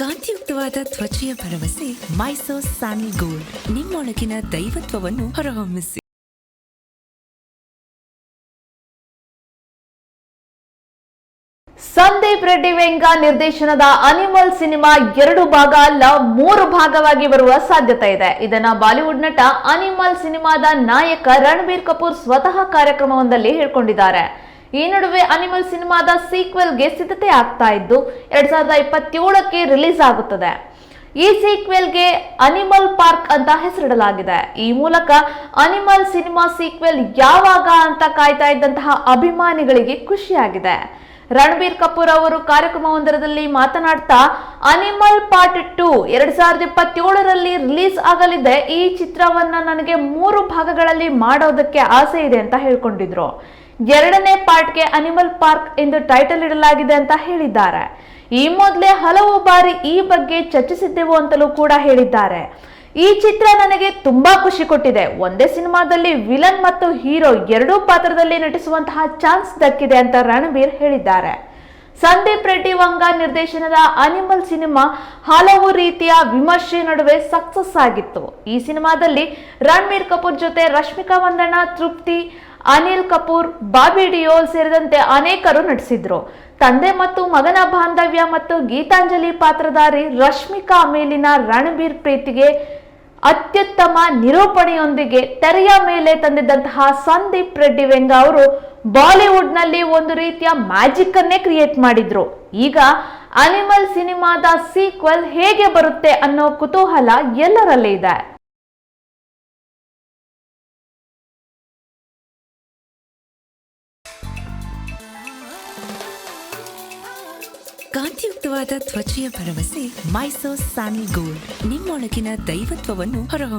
ಕಾಂತಿಯುಕ್ತವಾದ ತ್ವಚೆಯ ಭರವಸೆ Mysore sandal gold. ನಿಮ್ಮೊಳಗಿನ ದೈವತ್ವವನ್ನು ಹೊರಹೊಮ್ಮಿಸಿ. ಸಂದೀಪ್ ರೆಡ್ಡಿ ವೆಂಗ ನಿರ್ದೇಶನದ ಅನಿಮಲ್ ಸಿನಿಮಾ ಎರಡು ಭಾಗ ಅಲ್ಲ ಮೂರು ಭಾಗವಾಗಿ ಬರುವ ಸಾಧ್ಯತೆ ಇದೆ. ಇದನ್ನ ಬಾಲಿವುಡ್ ನಟ ಅನಿಮಲ್ ಸಿನಿಮಾದ ನಾಯಕ ರಣಬೀರ್ ಕಪೂರ್ ಸ್ವತಃ ಕಾರ್ಯಕ್ರಮವೊಂದಲ್ಲಿ ಹೇಳ್ಕೊಂಡಿದ್ದಾರೆ. ಈ ನಡುವೆ ಅನಿಮಲ್ ಸಿನಿಮಾದ ಸೀಕ್ವೆಲ್ಗೆ ಸಿದ್ಧತೆ ಆಗ್ತಾ ಇದ್ದು, ಎರಡ್ ಸಾವಿರದ ಇಪ್ಪತ್ತೇಳಕ್ಕೆ ರಿಲೀಸ್ ಆಗುತ್ತದೆ. ಈ ಸೀಕ್ವೆಲ್ಗೆ ಅನಿಮಲ್ ಪಾರ್ಕ್ ಅಂತ ಹೆಸರಿಡಲಾಗಿದೆ. ಈ ಮೂಲಕ ಅನಿಮಲ್ ಸಿನಿಮಾ ಸೀಕ್ವೆಲ್ ಯಾವಾಗ ಅಂತ ಕಾಯ್ತಾ ಇದ್ದಂತಹ ಅಭಿಮಾನಿಗಳಿಗೆ ಖುಷಿಯಾಗಿದೆ. ರಣಬೀರ್ ಕಪೂರ್ ಅವರು ಕಾರ್ಯಕ್ರಮವೊಂದರಲ್ಲಿ ಮಾತನಾಡ್ತಾ, ಅನಿಮಲ್ ಪಾರ್ಟ್ ಟು ಎರಡ್ ಸಾವಿರದ ಇಪ್ಪತ್ತೇಳರಲ್ಲಿ ರಿಲೀಸ್ ಆಗಲಿದೆ. ಈ ಚಿತ್ರವನ್ನ ನನಗೆ ಮೂರು ಭಾಗಗಳಲ್ಲಿ ಮಾಡೋದಕ್ಕೆ ಆಸೆ ಇದೆ ಅಂತ ಹೇಳ್ಕೊಂಡಿದ್ರು. ಎರಡನೇ ಪಾರ್ಟ್ಗೆ ಅನಿಮಲ್ ಪಾರ್ಕ್ ಎಂದು ಟೈಟಲ್ ಇಡಲಾಗಿದೆ ಅಂತ ಹೇಳಿದ್ದಾರೆ. ಈ ಮೊದಲೇ ಹಲವು ಬಾರಿ ಈ ಬಗ್ಗೆ ಚರ್ಚಿಸಿದ್ದೆವು ಅಂತಲೂ ಕೂಡ ಹೇಳಿದ್ದಾರೆ. ಈ ಚಿತ್ರ ನನಗೆ ತುಂಬಾ ಖುಷಿ ಕೊಟ್ಟಿದೆ. ಒಂದೇ ಸಿನಿಮಾದಲ್ಲಿ ವಿಲನ್ ಮತ್ತು ಹೀರೋ ಎರಡೂ ಪಾತ್ರದಲ್ಲಿ ನಟಿಸುವಂತಹ ಚಾನ್ಸ್ ದಕ್ಕಿದೆ ಅಂತ ರಣಬೀರ್ ಹೇಳಿದ್ದಾರೆ. ಸಂದೀಪ್ ರೆಡ್ಡಿ ವಂಗ ನಿರ್ದೇಶನದ ಅನಿಮಲ್ ಸಿನಿಮಾ ಹಲವು ರೀತಿಯ ವಿಮರ್ಶೆ ನಡುವೆ ಸಕ್ಸಸ್ ಆಗಿತ್ತು. ಈ ಸಿನಿಮಾದಲ್ಲಿ ರಣಬೀರ್ ಕಪೂರ್ ಜೊತೆ ರಶ್ಮಿಕಾ ಮಂದಣ್ಣ ತೃಪ್ತಿ ಅನಿಲ್ ಕಪೂರ್, ಬಾಬಿ ಡಿಯೋಲ್ ಸೇರಿದಂತೆ ಅನೇಕರು ನಟಿಸಿದ್ರು. ತಂದೆ ಮತ್ತು ಮಗನ ಬಾಂಧವ್ಯ ಮತ್ತು ಗೀತಾಂಜಲಿ ಪಾತ್ರಧಾರಿ ರಶ್ಮಿಕಾ ಮೇಲಿನ ರಣಬೀರ್ ಪ್ರೀತಿಗೆ ಅತ್ಯುತ್ತಮ ನಿರೂಪಣೆಯೊಂದಿಗೆ ತೆರೆಯ ಮೇಲೆ ತಂದಿದ್ದಂತಹ ಸಂದೀಪ್ ರೆಡ್ಡಿ ವೆಂಗ ಅವರು ಬಾಲಿವುಡ್ನಲ್ಲಿ ಒಂದು ರೀತಿಯ ಮ್ಯಾಜಿಕ್ ಅನ್ನೇ ಕ್ರಿಯೇಟ್ ಮಾಡಿದ್ರು. ಈಗ ಅನಿಮಲ್ ಸಿನಿಮಾದ ಸೀಕ್ವೆಲ್ ಹೇಗೆ ಬರುತ್ತೆ ಅನ್ನೋ ಕುತೂಹಲ ಎಲ್ಲರಲ್ಲೇ ಇದೆ. ಕಾಂತಿಯುಕ್ತವಾದ ತ್ವಚೆಯ ಭರವಸೆ ಮೈಸೋಸ್ ಸ್ಯಾನಿಲ್ ಗೋಲ್ಡ್. ನಿಮ್ಮೊಳಗಿನ ದೈವತ್ವವನ್ನು ಹೊರಹೊಮ್ಮಿಸಿ.